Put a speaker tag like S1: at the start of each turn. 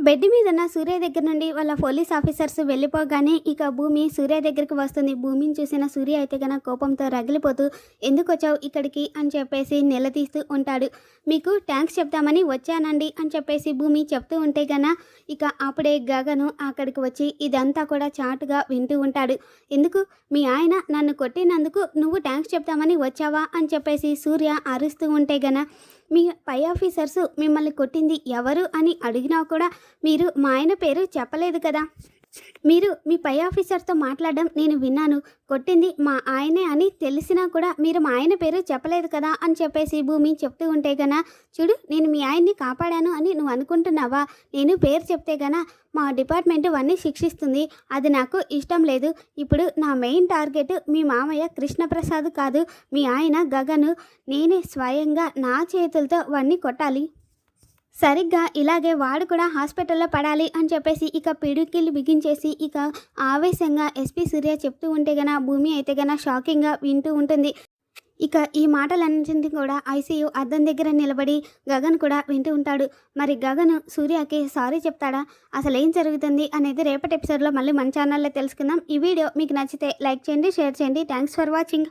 S1: Bed మీదన్న సూర్య దగ్గర నుండి వాళ్ళ పోలీస్ ఆఫీసర్స్ వెళ్ళిపోగానే ఇక భూమి సూర్య దగ్గరికి వస్తుంది. భూమిని చూసిన సూర్య అయితే గన కోపంతో రగిలిపోతూ ఎందుకు వచ్చావు ఇక్కడికి? అని చెప్పేసి నిలదీస్తూ ఉంటాడు. మీకు ట్యాంక్స్ చెప్తామని వచ్చానండి అని చెప్పేసి భూమి చెప్తూ ఉంటే గన ఇక అప్పుడే గగను అక్కడికి వచ్చి ఇదంతా కూడా చాటుగా వింటూ ఉంటాడు. ఎందుకు? మీ ఆయన నన్ను కొట్టినందుకు నువ్వు ట్యాంక్స్ చెప్తామని వచ్చావా? అని చెప్పేసి సూర్య అరుస్తూ ఉంటే గన మీ పై ఆఫీసర్స్ మిమ్మల్ని కొట్టింది ఎవరు అని అడిగినా కూడా మీరు మా ఆయన పేరు చెప్పలేదు కదా. మీరు మీ పై ఆఫీసర్తో మాట్లాడడం నేను విన్నాను. కొట్టింది మా ఆయనే అని తెలిసినా కూడా మీరు మా ఆయన పేరు చెప్పలేదు కదా అని చెప్పేసి భూమి చెప్తూ ఉంటే గన చూడు నేను మీ ఆయన్ని కాపాడాను అని నువ్వు అనుకుంటున్నావా? నేను పేరు చెప్తే గన మా డిపార్ట్మెంట్ వన్నీ శిక్షిస్తుంది. అది నాకు ఇష్టం లేదు. ఇప్పుడు నా మెయిన్ టార్గెట్ మీ మామయ్య కృష్ణప్రసాద్ కాదు. మీ ఆయన గగను. నేనే స్వయంగా నా చేతులతో వన్నీ కొట్టాలి. సరిగ్గా ఇలాగే వాడు కూడా హాస్పిటల్లో పడాలి అని చెప్పేసి ఇక పిడికిలు బిగించేసి ఇక ఆవేశంగా ఎస్పీ సూర్య చెప్తూ ఉంటే గన భూమి అయితే గన షాకింగ్గా వింటూ ఉంటుంది. ఇక ఈ మాటలన్నింటినీ కూడా ఐసీయూ అద్దం దగ్గర నిలబడి గగన్ కూడా వింటూ ఉంటాడు. మరి గగన్ సూర్యకి సారీ చెప్తాడా? అసలు ఏం జరుగుతుంది అనేది రేపటి ఎపిసోడ్లో మళ్ళీ మన ఛానల్లో తెలుసుకుందాం. ఈ వీడియో మీకు నచ్చితే లైక్ చేయండి షేర్ చేయండి. Thanks for watching.